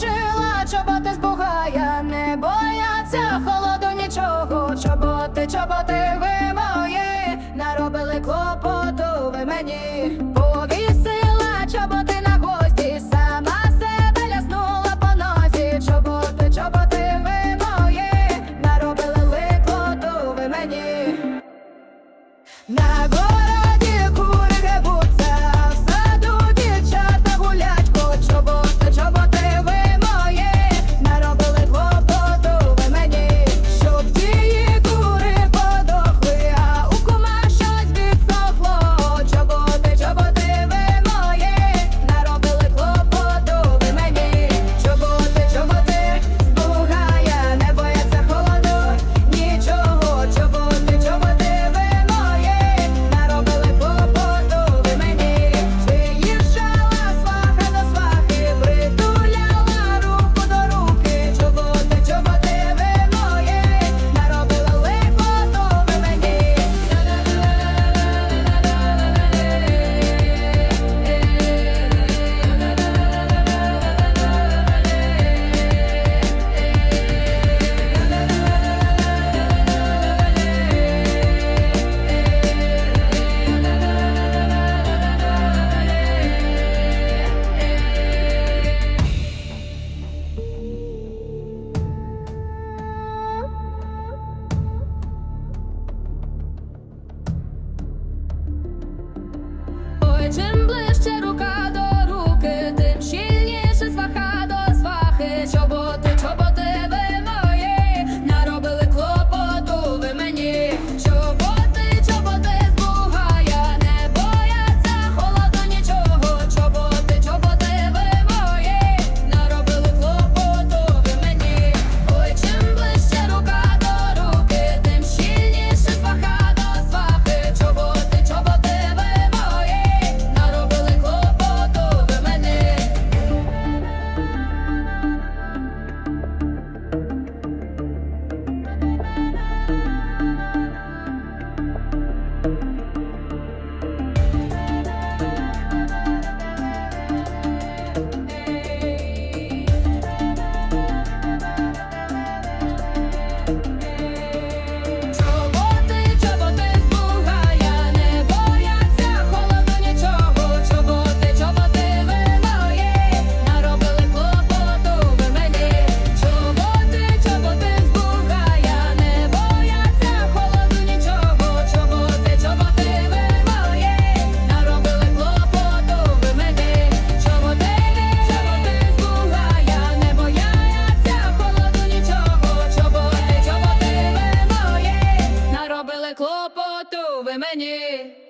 шила, чоботи з бугая, не бояться холоду нічого. Чоботи, чоботи ви мої, наробили клопоту ви мені. Imagine mener.